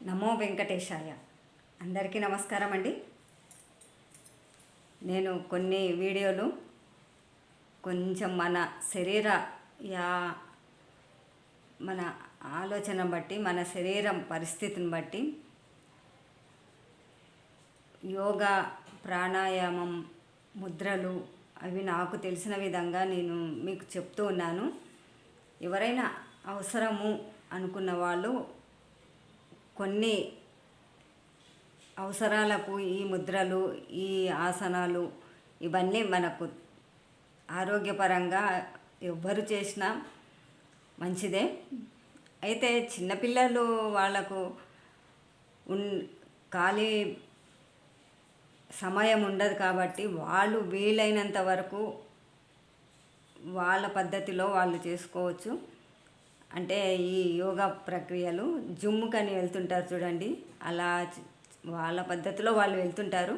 నమో వెంకటేశాయ. అందరికీ నమస్కారం అండి. నేను కొన్ని వీడియోలు కొంచెం మన శరీర యా మన ఆలోచన బట్టి మన శరీరం పరిస్థితిని బట్టి యోగా ప్రాణాయామం ముద్రలు అవి నాకు తెలిసిన విధంగా నేను మీకు చెప్తూ ఉన్నాను. ఎవరైనా అవసరము అనుకున్న వాళ్ళు కొన్ని అవసరాలకు ఈ ముద్రలు ఈ ఆసనాలు ఇవన్నీ మనకు ఆరోగ్యపరంగా ఎవ్వరు చేసినా మంచిదే. అయితే చిన్నపిల్లలు వాళ్ళకు ఉన్ ఖాళీ సమయం ఉండదు కాబట్టి వాళ్ళు వీలైనంత వరకు వాళ్ళ పద్ధతిలో వాళ్ళు చేసుకోవచ్చు. అంటే ఈ యోగా ప్రక్రియలు జుమ్ముకని వెళ్తుంటారు చూడండి. అలా వాళ్ళ పద్ధతిలో వాళ్ళు వెళ్తుంటారు.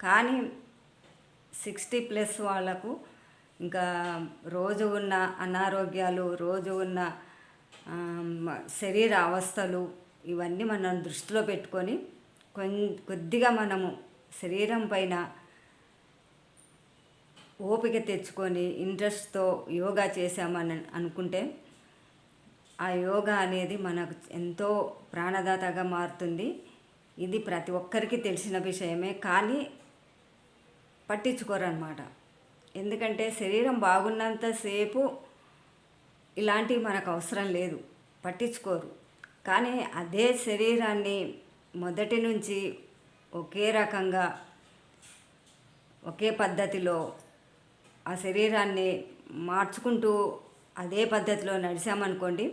కానీ సిక్స్టీ ప్లస్ వాళ్ళకు ఇంకా రోజు ఉన్న అనారోగ్యాలు రోజు ఉన్న శరీర అవస్థలు ఇవన్నీ మనం దృష్టిలో పెట్టుకొని కొన్ కొద్దిగా మనము శరీరం పైన ఓపిక తెచ్చుకొని ఇంట్రెస్ట్తో యోగా చేసామని అనుకుంటే ఆ యోగా అనేది మనకు ఎంతో ప్రాణదాతగా మారుతుంది. ఇది ప్రతి ఒక్కరికి తెలిసిన విషయమే కానీ పట్టించుకోరన్నమాట. ఎందుకంటే శరీరం బాగున్నంతసేపు ఇలాంటివి మనకు అవసరం లేదు పట్టించుకోరు. కానీ అదే శరీరాన్ని మొదటి నుంచి ఒకే రకంగా ఒకే పద్ధతిలో ఆ శరీరాన్ని మార్చుకుంటూ అదే పద్ధతిలో నడిచామనుకోండి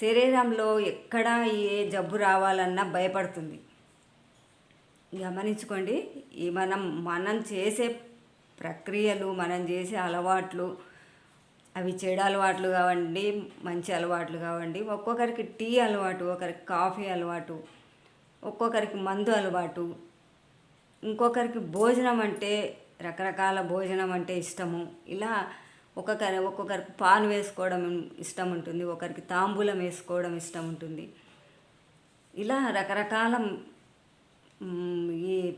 శరీరంలో ఎక్కడ ఏ జబ్బు రావాలన్నా భయపడుతుంది. గమనించుకోండి ఈ మనం మనం చేసే ప్రక్రియలు మనం చేసే అలవాట్లు అవి చెడు అలవాట్లు కావండి మంచి అలవాట్లు కావండి ఒక్కొక్కరికి టీ అలవాటు ఒకరికి కాఫీ అలవాటు ఒక్కొక్కరికి మందు అలవాటు ఇంకొకరికి భోజనం అంటే రకరకాల భోజనం అంటే ఇష్టము. ఇలా ఒక్కొక్కరి ఒక్కొక్కరికి పాలు వేసుకోవడం ఇష్టం ఉంటుంది ఒకరికి తాంబూలం వేసుకోవడం ఇష్టం ఉంటుంది. ఇలా రకరకాల ఈ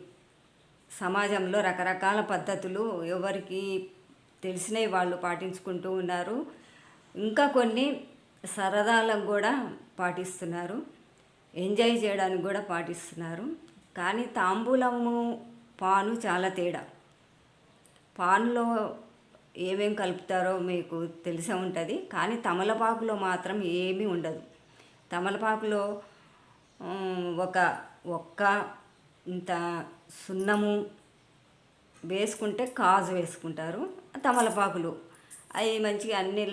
సమాజంలో రకరకాల పద్ధతులు ఎవరికి తెలిసినవి వాళ్ళు పాటించుకుంటూ ఉన్నారు. ఇంకా కొన్ని సరదాలకు కూడా పాటిస్తున్నారు. ఎంజాయ్ చేయడానికి కూడా పాటిస్తున్నారు. కానీ తాంబూలము పాను చాలా తేడా. పాన్లో ఏమేం కలుపుతారో మీకు తెలిసే ఉంటుంది. కానీ తమలపాకులో మాత్రం ఏమీ ఉండదు. తమలపాకులో ఒక ఒక్క ఇంత సున్నము వేసుకుంటే కాజు వేసుకుంటారు తమలపాకులు. అవి మంచిగా అన్ని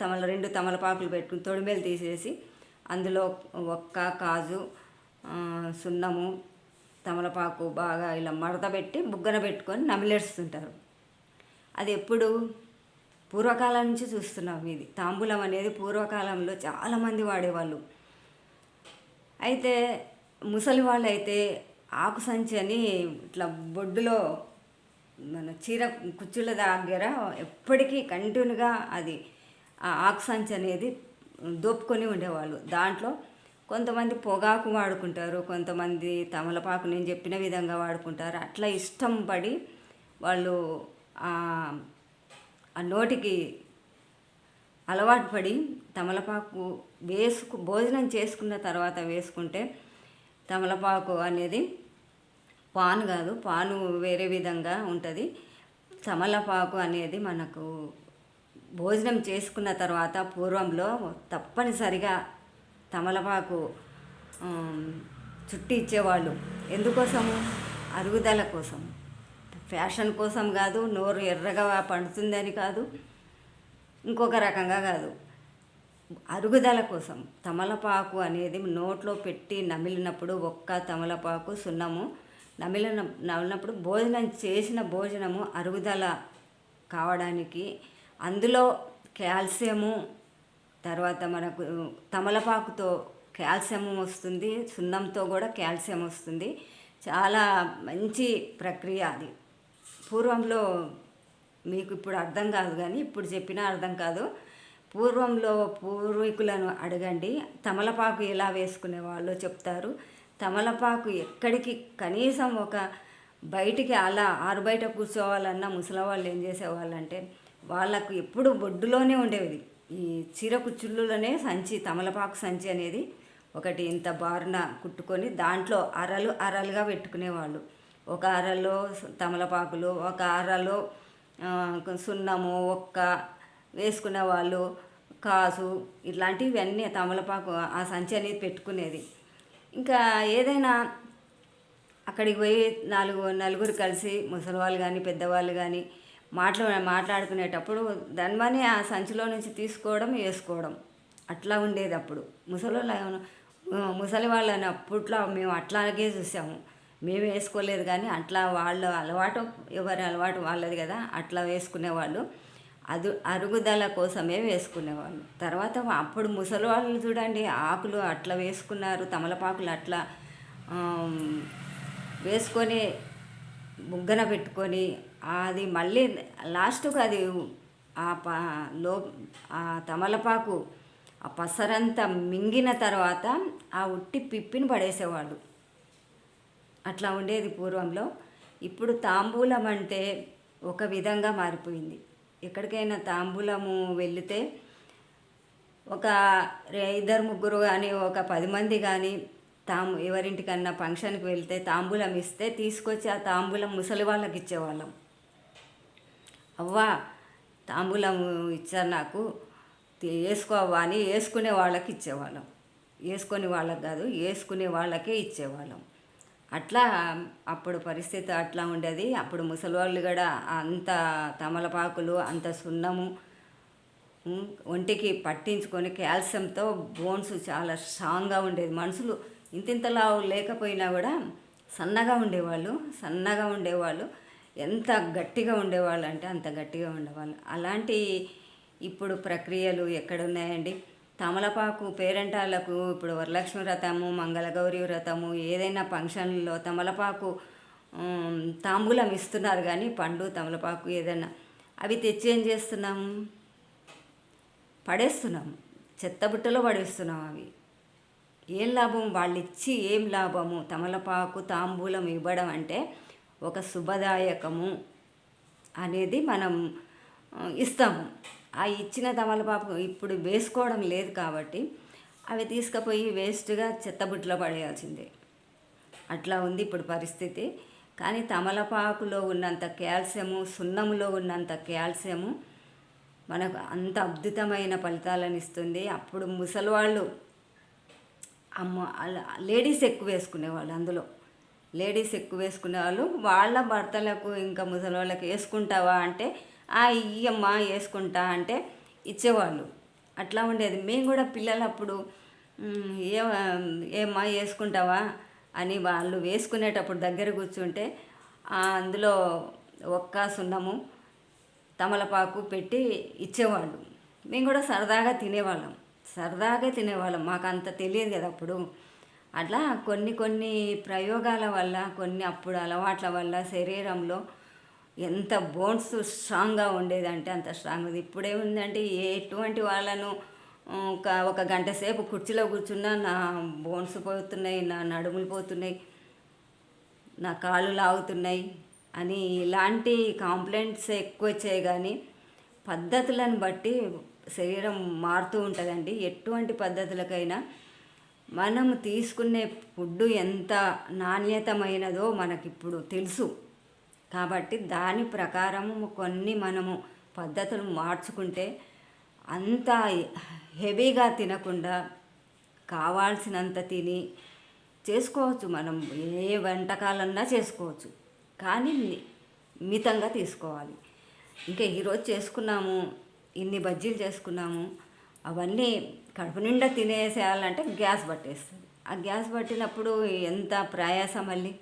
తమల రెండు తమలపాకులు పెట్టుకుని తొడిమేలు తీసేసి అందులో ఒక్క కాజు సున్నము తమలపాకు బాగా ఇలా మడత పెట్టి బుగ్గన పెట్టుకొని నమిలేస్తుంటారు. అది ఎప్పుడు? పూర్వకాలం నుంచి చూస్తున్నాం ఇది. తాంబూలం అనేది పూర్వకాలంలో చాలామంది వాడేవాళ్ళు. అయితే ముసలి వాళ్ళు అయితే ఆకు సంచి అని ఇట్లా బొడ్డులో మన చీర కుచ్చుల దగ్గర ఎప్పటికీ కంటిన్యూగా అది ఆ ఆకు సంచి అనేది దోపుకొని ఉండేవాళ్ళు. దాంట్లో కొంతమంది పొగాకు వాడుకుంటారు కొంతమంది తమలపాకు నేను చెప్పిన విధంగా వాడుకుంటారు. అట్లా ఇష్టం పడి వాళ్ళు నోటికి అలవాటు పడి తమలపాకు వేసుకు భోజనం చేసుకున్న తర్వాత వేసుకుంటే తమలపాకు అనేది పాను కాదు పాను వేరే విధంగా ఉంటుంది. తమలపాకు అనేది మనకు భోజనం చేసుకున్న తర్వాత పూర్వంలో తప్పనిసరిగా తమలపాకు చుట్టి ఇచ్చేవాళ్ళు. ఎందుకోసము? అరుగుదల కోసం. ఫ్యాషన్ కోసం కాదు నోరు ఎర్రగా పండుతుందని కాదు ఇంకొక రకంగా కాదు. అరుగుదల కోసం తమలపాకు అనేది నోట్లో పెట్టి నమిలినప్పుడు ఒక్క తమలపాకు సున్నము. నమిలిన నమిలినప్పుడు భోజనం చేసిన భోజనము అరుగుదల కావడానికి అందులో కాల్షియము తర్వాత మనకు తమలపాకుతో కాల్షియం వస్తుంది సున్నంతో కూడా కాల్షియం వస్తుంది. చాలా మంచి ప్రక్రియ అది. పూర్వంలో మీకు ఇప్పుడు అర్థం కాదు కానీ ఇప్పుడు చెప్పినా అర్థం కాదు. పూర్వంలో పూర్వీకులను అడగండి. తమలపాకు ఎలా వేసుకునే వాళ్ళు చెప్తారు. తమలపాకు ఎక్కడికి కనీసం ఒక బయటికి అలా ఆరు బయట కూర్చోవాలన్నా ముసలి వాళ్ళు ఏం చేసేవాళ్ళంటే వాళ్ళకు ఎప్పుడు బొడ్డులోనే ఉండేది ఈ చీర కుచ్చుళ్ళలోనే సంచి తమలపాకు సంచి అనేది ఒకటి ఇంత బారున కుట్టుకొని దాంట్లో అరలు అరలుగా పెట్టుకునేవాళ్ళు. ఒక అరలో తమలపాకులు ఒక అరలో సున్నము ఒక్క వేసుకునే వాళ్ళు కాసు ఇట్లాంటివన్నీ తమలపాకు ఆ సంచి అనేది పెట్టుకునేది. ఇంకా ఏదైనా అక్కడికి పోయి నాలుగు నలుగురు కలిసి ముసలి వాళ్ళు కానీ పెద్దవాళ్ళు కానీ మాట్లా మాట్లాడుకునేటప్పుడు ధన్మని ఆ సంచిలో నుంచి తీసుకోవడం వేసుకోవడం. అట్లా ఉండేది అప్పుడు. ముసలి వాళ్ళు ముసలి వాళ్ళని అప్పట్లో మేము అట్లాగే చూసాము. మేము వేసుకోలేదు కానీ అట్లా వాళ్ళ అలవాటు ఎవరి అలవాటు వాళ్ళది కదా అట్లా వేసుకునేవాళ్ళు. అది అరుగుదల కోసమే వేసుకునేవాళ్ళు. తర్వాత అప్పుడు ముసలి వాళ్ళు చూడండి ఆకులు అట్లా వేసుకున్నారు తమలపాకులు అట్లా వేసుకొని బుగ్గన పెట్టుకొని అది మళ్ళీ లాస్ట్కు అది ఆ ప లో ఆ తమలపాకు ఆ పసరంతా మింగిన తర్వాత ఆ ఉట్టి పిప్పిని పడేసేవాళ్ళు. అట్లా ఉండేది పూర్వంలో. ఇప్పుడు తాంబూలం అంటే ఒక విధంగా మారిపోయింది. ఎక్కడికైనా తాంబూలము వెళితే ఒక రే- ఇద్దరు ముగ్గురు కానీ ఒక పది మంది కానీ తాము ఎవరింటికన్నా ఫంక్షన్కి వెళ్తే తాంబూలం ఇస్తే తీసుకొచ్చి ఆ తాంబూలం ముసలి వాళ్ళకి ఇచ్చేవాళ్ళం. అవ్వా తాంబూలం ఇచ్చారు నాకు వేసుకోవా అని వేసుకునే వాళ్ళకి ఇచ్చేవాళ్ళం. వేసుకునే వాళ్ళకి కాదు వేసుకునే వాళ్ళకే ఇచ్చేవాళ్ళం. అట్లా అప్పుడు పరిస్థితి అట్లా ఉండేది. అప్పుడు ముసలి వాళ్ళు కూడా అంత తమలపాకులు అంత సున్నము ఒంటికి పట్టించుకొని కాల్షియంతో బోన్స్ చాలా స్ట్రాంగ్గా ఉండేది. మనుషులు ఇంతింతలా లేకపోయినా కూడా సన్నగా ఉండేవాళ్ళు సన్నగా ఉండేవాళ్ళు ఎంత గట్టిగా ఉండేవాళ్ళు అంటే అంత గట్టిగా ఉండేవాళ్ళు. అలాంటి ఇప్పుడు ప్రక్రియలు ఎక్కడున్నాయండి? తమలపాకు పేరెంటాలకు ఇప్పుడు వరలక్ష్మి వ్రతము మంగళగౌరి వ్రతము ఏదైనా ఫంక్షన్లో తమలపాకు తాంబూలం ఇస్తున్నారు కానీ పండు తమలపాకు ఏదైనా. అవి తెచ్చి ఏం చేస్తున్నాము పడేస్తున్నాం. చెత్తబుట్టలో పడేస్తున్నాం అవి. ఏం లాభం? వాళ్ళు ఇచ్చి ఏం లాభము? తమలపాకు తాంబూలం ఇవ్వడం అంటే ఒక శుభదాయకము అనేది మనం ఇస్తాము. ఆ ఇచ్చిన తమలపాకు ఇప్పుడు వేసుకోవడం లేదు కాబట్టి అవి తీసుకుపోయి వేస్ట్గా చెత్తబుట్టలో పడేయాల్సిందే. అట్లా ఉంది ఇప్పుడు పరిస్థితి. కానీ తమలపాకులో ఉన్నంత కాల్షియము సున్నములో ఉన్నంత కాల్షియము మనకు అంత అద్భుతమైన ఫలితాలను ఇస్తుంది. అప్పుడు ముసలివాళ్ళు అమ్మ అలా లేడీస్ ఎక్కువ వేసుకునేవాళ్ళు అందులో. లేడీస్ ఎక్కువ వేసుకునేవాళ్ళు. వాళ్ళ భర్తలకు ఇంకా ముసలి వాళ్ళకి వేసుకుంటావా అంటే ఇయ్యమ్మా వేసుకుంటా అంటే ఇచ్చేవాళ్ళు. అట్లా ఉండేది. మేము కూడా పిల్లలప్పుడు అప్పుడు ఏ ఏమ్మా వేసుకుంటావా? అని వాళ్ళు వేసుకునేటప్పుడు దగ్గర కూర్చుంటే అందులో ఒక్క సున్నము తమలపాకు పెట్టి ఇచ్చేవాళ్ళు. మేము కూడా సరదాగా తినేవాళ్ళం. సరదాగా తినేవాళ్ళం. మాకు అంత తెలియదు కదా అప్పుడు. అట్లా కొన్ని కొన్ని ప్రయోగాల వల్ల కొన్ని అప్పుడు అలవాట్ల వల్ల శరీరంలో ఎంత బోన్స్ స్ట్రాంగ్గా ఉండేదంటే అంత స్ట్రాంగ్ ఉంది. ఇప్పుడేముందంటే ఎటువంటి వాళ్ళను ఒక ఒక గంట సేపు కుర్చీలో కూర్చున్నా నా బోన్స్ పోతున్నాయి నా నడుములు పోతున్నాయి నా కాళ్ళు లాగుతున్నాయి అని ఇలాంటి కాంప్లైంట్స్ ఎక్కువ వచ్చాయి. కానీ పద్ధతులను బట్టి శరీరం మారుతూ ఉంటుందండి. ఎటువంటి పద్ధతులకైనా మనం తీసుకునే ఫుడ్ ఎంత నాణ్యతమైనదో మనకిప్పుడు తెలుసు. కాబట్టి దాని ప్రకారము కొన్ని మనము పద్ధతులు మార్చుకుంటే అంత హెవీగా తినకుండా కావాల్సినంత తిని చేసుకోవచ్చు మనం. ఏ వంటకాలన్నా చేసుకోవచ్చు. కానీ ని- మితంగా తీసుకోవాలి. ఇంకా ఈరోజు చేసుకున్నాము ఇన్ని బజ్జీలు చేసుకున్నాము అవన్నీ కడుపు నిండా తినేసేయాలంటే గ్యాస్ పట్టేస్తుంది. ఆ గ్యాస్ పట్టినప్పుడు ఎంత ప్రయాసం మళ్ళీ?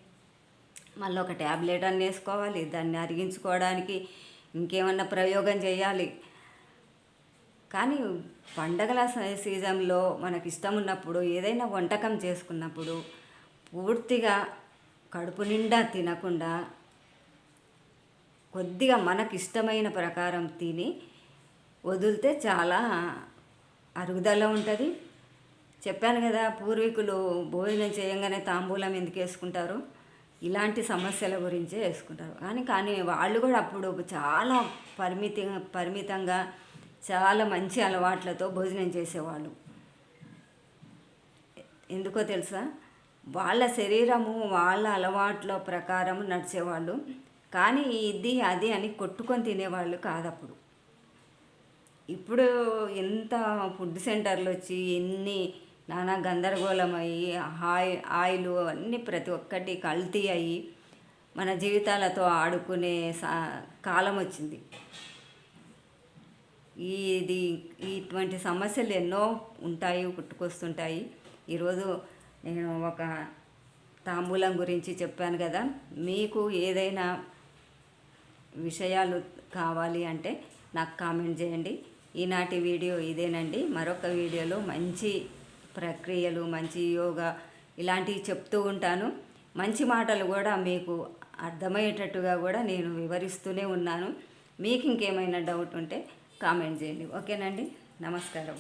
మళ్ళీ ఒక ట్యాబ్లెట్ అన్న వేసుకోవాలి దాన్ని అరిగించుకోవడానికి ఇంకేమన్నా ప్రయోగం చేయాలి. కానీ పండగల సీజన్లో మనకి ఇష్టం ఉన్నప్పుడు ఏదైనా వంటకం చేసుకున్నప్పుడు పూర్తిగా కడుపు నిండా తినకుండా కొద్దిగా మనకి ఇష్టమైన ప్రకారం తిని వదిలితే చాలా అరుగుదల ఉంటుంది. చెప్పాను కదా పూర్వీకులు భోజనం చేయంగానే తాంబూలం ఎందుకు వేసుకుంటారు? ఇలాంటి సమస్యల గురించే వేసుకుంటారు. కానీ కానీ వాళ్ళు కూడా అప్పుడు చాలా పరిమితి పరిమితంగా చాలా మంచి అలవాట్లతో భోజనం చేసేవాళ్ళు. ఎందుకో తెలుసా? వాళ్ళ శరీరము వాళ్ళ అలవాట్ల ప్రకారం నడిచేవాళ్ళు. కానీ ఇది అది అని కొట్టుకొని తినేవాళ్ళు కాదప్పుడు. ఇప్పుడు ఎంత ఫుడ్ సెంటర్లు వచ్చి ఎన్ని నానా గందరగోళం అయ్యి హాయ్ ఆయిలు అన్నీ ప్రతి ఒక్కటి కల్తీ అయ్యి మన జీవితాలతో ఆడుకునే సా కాలం వచ్చింది. ఇది ఇటువంటి సమస్యలు ఎన్నో ఉంటాయి పుట్టుకొస్తుంటాయి. ఈరోజు నేను ఒక తాంబూలం గురించి చెప్పాను కదా. మీకు ఏదైనా విషయాలు కావాలి అంటే నాకు కామెంట్ చేయండి. ఈనాటి వీడియో ఇదేనండి. మరొక వీడియోలో మంచి ప్రక్రియలు మంచి యోగా ఇలాంటివి చెప్తూ ఉంటాను. మంచి మాటలు కూడా మీకు అర్థమయ్యేటట్టుగా కూడా నేను వివరిస్తూనే ఉన్నాను. మీకు ఇంకేమైనా డౌట్ ఉంటే కామెంట్ చేయండి. ఓకేనండి? నమస్కారం.